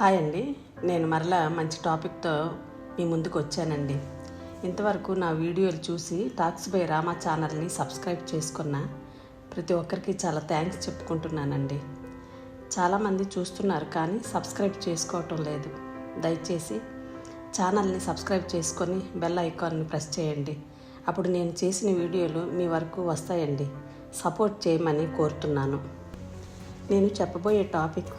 Hi అండి. నేను మరలా మంచి టాపిక్తో మీ ముందుకు వచ్చానండి. ఇంతవరకు నా వీడియోలు చూసి టాక్స్ బై రామా ఛానల్ని సబ్స్క్రైబ్ చేసుకున్న ప్రతి ఒక్కరికి చాలా థ్యాంక్స్ చెప్పుకుంటున్నానండి. చాలామంది చూస్తున్నారు కానీ సబ్స్క్రైబ్ చేసుకోవటం లేదు. దయచేసి ఛానల్ని సబ్స్క్రైబ్ చేసుకొని బెల్ ఐకాన్ని ప్రెస్ చేయండి. అప్పుడు నేను చేసిన వీడియోలు మీ వరకు వస్తాయండి. సపోర్ట్ చేయమని కోరుతున్నాను. నేను చెప్పబోయే టాపిక్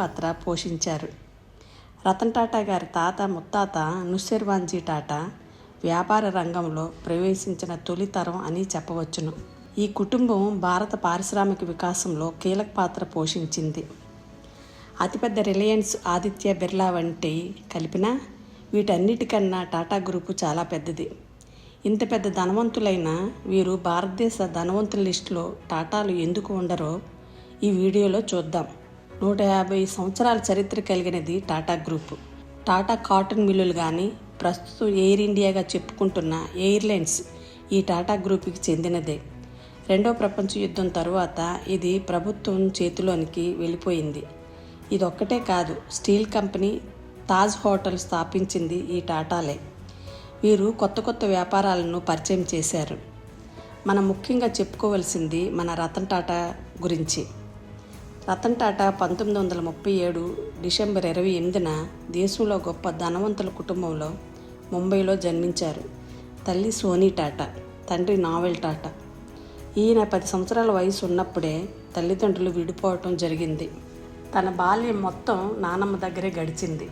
పాత్ర పోషించారు. రతన్ టాటా గారి తాత ముత్తాత నుస్సెర్వాన్జీ టాటా వ్యాపార రంగంలో ప్రవేశించిన తొలి తరం అని చెప్పవచ్చును. ఈ కుటుంబం భారత పారిశ్రామిక వికాసంలో కీలక పాత్ర పోషించింది. అతిపెద్ద రిలయన్స్ ఆదిత్య బిర్లా వంటి కలిపిన వీటన్నిటికన్నా టాటా గ్రూపు చాలా పెద్దది. ఇంత పెద్ద ధనవంతులైన వీరు భారతదేశ ధనవంతుల లిస్టులో టాటాలు ఎందుకు ఉండరో ఈ వీడియోలో చూద్దాం. నూట యాభై సంవత్సరాల చరిత్ర కలిగినది టాటా గ్రూప్. టాటా కాటన్ మిల్లులు కానీ ప్రస్తుతం ఎయిర్ ఇండియాగా చెప్పుకుంటున్న ఎయిర్లైన్స్ ఈ టాటా గ్రూప్కి చెందినదే. రెండో ప్రపంచ యుద్ధం తరువాత ఇది ప్రభుత్వం చేతిలోనికి వెళ్ళిపోయింది. ఇదొక్కటే కాదు స్టీల్ కంపెనీ తాజ్ హోటల్ స్థాపించింది ఈ టాటాలే. వీరు కొత్త కొత్త వ్యాపారాలను పరిచయం చేశారు. మనం ముఖ్యంగా చెప్పుకోవలసింది మన రతన్ టాటా గురించి. రతన్ టాటా పంతొమ్మిది వందల ముప్పై ఏడు డిసెంబర్ ఇరవై ఎనిమిదిన దేశంలో గొప్ప ధనవంతుల కుటుంబంలో ముంబైలో జన్మించారు. తల్లి సోనీ టాటా తండ్రి నావెల్ టాటా. ఈయన పది సంవత్సరాల వయసు ఉన్నప్పుడే తల్లిదండ్రులు విడిపోవటం జరిగింది. తన బాల్యం మొత్తం నానమ్మ దగ్గరే గడిచింది.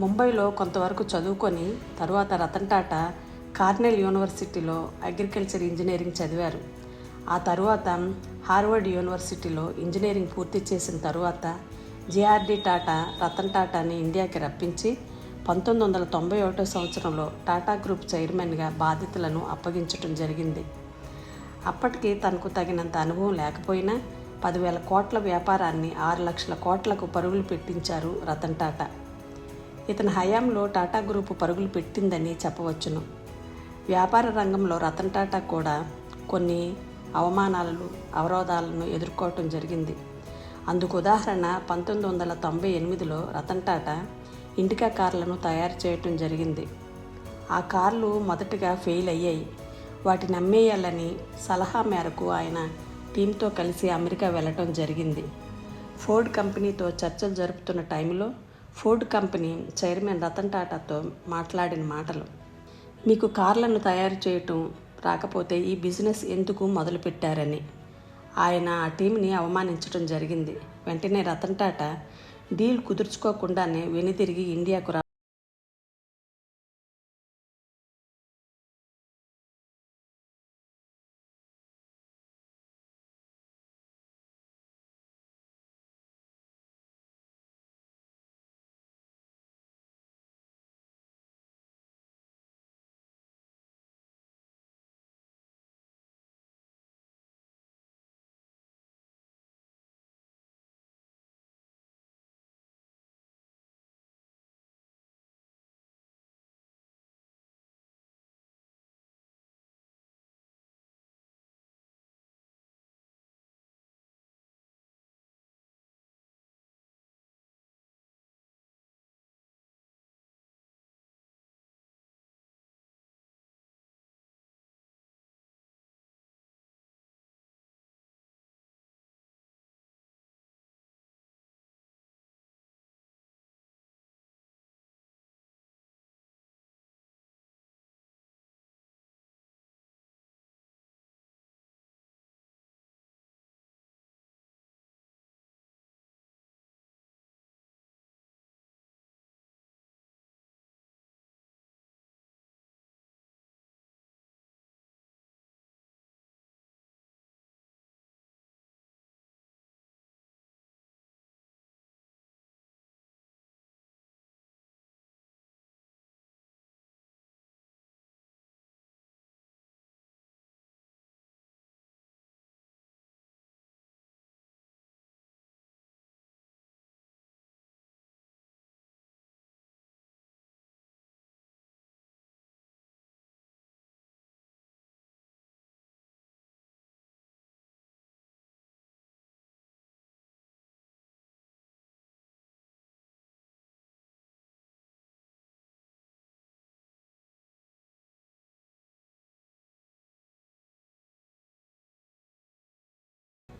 ముంబైలో కొంతవరకు చదువుకొని తరువాత రతన్ టాటా కార్నెల్ యూనివర్సిటీలో అగ్రికల్చర్ ఇంజనీరింగ్ చదివారు. ఆ తరువాత హార్వర్డ్ యూనివర్సిటీలో ఇంజనీరింగ్ పూర్తి చేసిన తరువాత జేఆర్డి టాటా రతన్ టాటాని ఇండియాకి రప్పించి పంతొమ్మిది వందల తొంభై ఒకటో సంవత్సరంలో టాటా గ్రూప్ చైర్మన్గా బాధ్యతలను అప్పగించడం జరిగింది. అప్పటికి తనకు తగినంత అనుభవం లేకపోయినా పదివేల కోట్ల వ్యాపారాన్ని ఆరు లక్షల కోట్లకు పరుగులు పెట్టించారు రతన్ టాటా. ఇతని హయాంలో టాటా గ్రూపు పరుగులు పెట్టిందని చెప్పవచ్చును. వ్యాపార రంగంలో రతన్ టాటా కూడా కొన్ని అవమానాలను అవరోధాలను ఎదుర్కోవటం జరిగింది. అందుకు ఉదాహరణ పంతొమ్మిది వందల తొంభై ఎనిమిదిలో రతన్ టాటా ఇండికా కార్లను తయారు చేయటం జరిగింది. ఆ కార్లు మొదటగా ఫెయిల్ అయ్యాయి. వాటిని అమ్మేయాలని సలహా మేరకు ఆయన టీంతో కలిసి అమెరికా వెళ్ళటం జరిగింది. ఫోర్డ్ కంపెనీతో చర్చలు జరుపుతున్న టైంలో ఫోర్డ్ కంపెనీ చైర్మన్ రతన్ టాటాతో మాట్లాడిన మాటలు మీకు కార్లను తయారు చేయటం రాకపోతే ఈ బిజినెస్ ఎందుకు మొదలుపెట్టారని. ఆయన ఆ టీంని అవమానించడం జరిగింది. వెంటనే రతన్ టాటా డీల్ కుదుర్చుకోకుండానే వెనుతిరిగి ఇండియాకు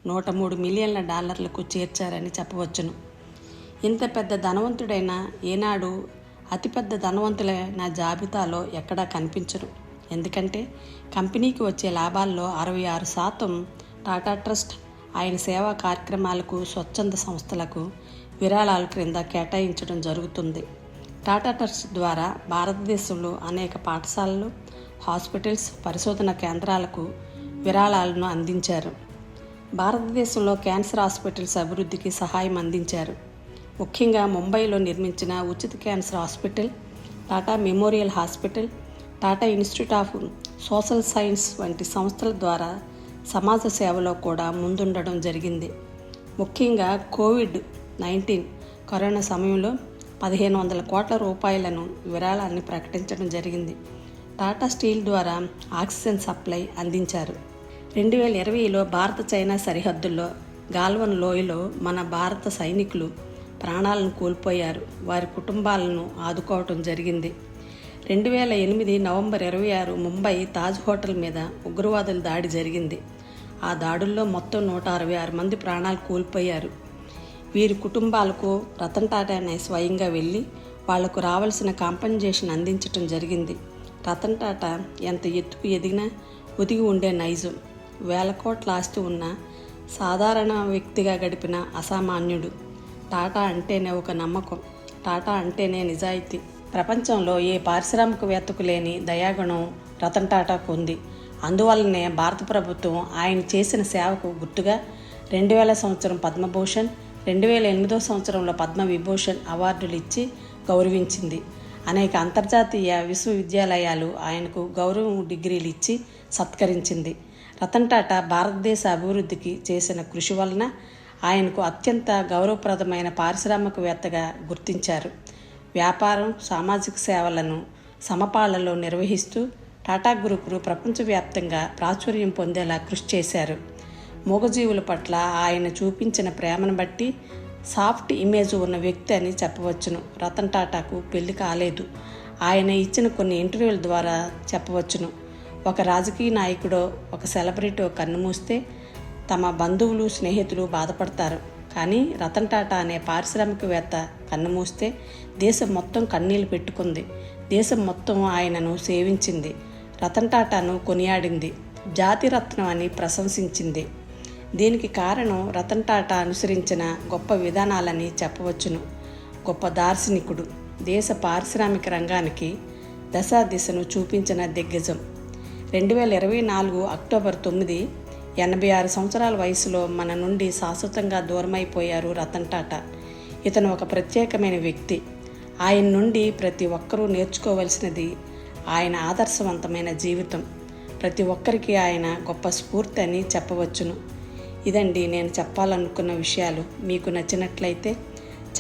నూట మూడు మిలియన్ల డాలర్లకు చేర్చారని చెప్పవచ్చును. ఇంత పెద్ద ధనవంతుడైన ఏనాడు అతిపెద్ద ధనవంతులైన జాబితాలో ఎక్కడా కనిపించరు. ఎందుకంటే కంపెనీకి వచ్చే లాభాల్లో అరవై ఆరు శాతం టాటా ట్రస్ట్ ఆయన సేవా కార్యక్రమాలకు స్వచ్ఛంద సంస్థలకు విరాళాల క్రింద కేటాయించడం జరుగుతుంది. టాటా ట్రస్ట్ ద్వారా భారతదేశంలో అనేక పాఠశాలలు హాస్పిటల్స్ పరిశోధన కేంద్రాలకు విరాళాలను అందించారు. భారతదేశంలో క్యాన్సర్ హాస్పిటల్స్ అభివృద్ధికి సహాయం అందించారు. ముఖ్యంగా ముంబైలో నిర్మించిన ఉచిత cancer hospital Tata memorial hospital Tata institute of social science వంటి సంస్థల ద్వారా సమాజ సేవలో కూడా ముందుండడం జరిగింది. ముఖ్యంగా కోవిడ్ నైన్టీన్ కరోనా సమయంలో పదిహేను వందల కోట్ల రూపాయలను విరాళాన్ని ప్రకటించడం జరిగింది. టాటా స్టీల్ ద్వారా ఆక్సిజన్ సప్లై అందించారు. రెండు వేల ఇరవైలో భారత చైనా సరిహద్దుల్లో గాల్వన్ లోయలో మన భారత సైనికులు ప్రాణాలను కోల్పోయారు. వారి కుటుంబాలను ఆదుకోవటం జరిగింది. రెండు వేల ఎనిమిది నవంబర్ ఇరవై ఆరు ముంబై తాజ్ హోటల్ మీద ఉగ్రవాదుల దాడి జరిగింది. ఆ దాడుల్లో మొత్తం నూట అరవై ఆరు మంది ప్రాణాలు కోల్పోయారు. వీరి కుటుంబాలకు రతన్ టాటానే స్వయంగా వెళ్ళి వాళ్ళకు రావాల్సిన కాంపన్సేషన్ అందించటం జరిగింది. రతన్ టాటా ఎంత ఎత్తుకు ఎదిగినా ఒదిగి ఉండే నైజం. వేల కోట్ల ఆస్తి ఉన్న సాధారణ వ్యక్తిగా గడిపిన అసామాన్యుడు. టాటా అంటేనే ఒక నమ్మకం. టాటా అంటేనే నిజాయితీ. ప్రపంచంలో ఏ పారిశ్రామికవేత్తకు లేని దయాగుణం రతన్ టాటాకు ఉంది. అందువల్లనే భారత ప్రభుత్వం ఆయన చేసిన సేవకు గుర్తుగా రెండు వేల సంవత్సరం పద్మభూషణ్ రెండు వేల ఎనిమిదో సంవత్సరంలో పద్మ విభూషణ్ అవార్డులు ఇచ్చి గౌరవించింది. అనేక అంతర్జాతీయ విశ్వవిద్యాలయాలు ఆయనకు గౌరవం డిగ్రీలు ఇచ్చి సత్కరించింది. రతన్ టాటా భారతదేశ అభివృద్ధికి చేసిన కృషి వలన ఆయనకు అత్యంత గౌరవప్రదమైన పారిశ్రామికవేత్తగా గుర్తించారు. వ్యాపారం సామాజిక సేవలను సమపాలలో నిర్వహిస్తూ టాటా గ్రూపులు ప్రపంచవ్యాప్తంగా ప్రాచుర్యం పొందేలా కృషి చేశారు. మూగజీవుల పట్ల ఆయన చూపించిన ప్రేమను బట్టి సాఫ్ట్ ఇమేజ్ ఉన్న వ్యక్తి అని చెప్పవచ్చును. రతన్ టాటాకు పెళ్ళి కాలేదు. ఆయన ఇచ్చిన కొన్ని ఇంటర్వ్యూల ద్వారా చెప్పవచ్చును. ఒక రాజకీయ నాయకుడో ఒక సెలబ్రిటీ కన్నుమూస్తే తమ బంధువులు స్నేహితులు బాధపడతారు. కానీ రతన్ టాటా అనే పారిశ్రామికవేత్త కన్నుమూస్తే దేశం మొత్తం కన్నీళ్ళు పెట్టుకుంది. దేశం మొత్తం ఆయనను సేవించింది. రతన్ టాటాను కొనియాడింది. జాతిరత్నం అని ప్రశంసించింది. దీనికి కారణం రతన్ టాటా అనుసరించిన గొప్ప విధానాలని చెప్పవచ్చును. గొప్ప దార్శనికుడు. దేశ పారిశ్రామిక రంగానికి దశా దిశను చూపించిన దిగ్గజం. రెండు వేల ఇరవై నాలుగు అక్టోబర్ తొమ్మిది ఎనభై ఆరు సంవత్సరాల వయసులో మన నుండి శాశ్వతంగా దూరమైపోయారు రతన్ టాటా. ఇతను ఒక ప్రత్యేకమైన వ్యక్తి. ఆయన నుండి ప్రతి ఒక్కరూ నేర్చుకోవలసినది ఆయన ఆదర్శవంతమైన జీవితం. ప్రతి ఒక్కరికి ఆయన గొప్ప స్ఫూర్తి అని చెప్పవచ్చును. ఇదండి నేను చెప్పాలనుకున్న విషయాలు. మీకు నచ్చినట్లయితే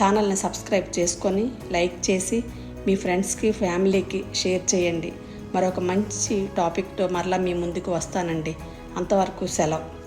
ఛానల్ని సబ్స్క్రైబ్ చేసుకొని లైక్ చేసి మీ ఫ్రెండ్స్కి ఫ్యామిలీకి షేర్ చేయండి. మరొక మంచి టాపిక్తో మరలా మీ ముందుకు వస్తానండి. అంతవరకు సెలవు.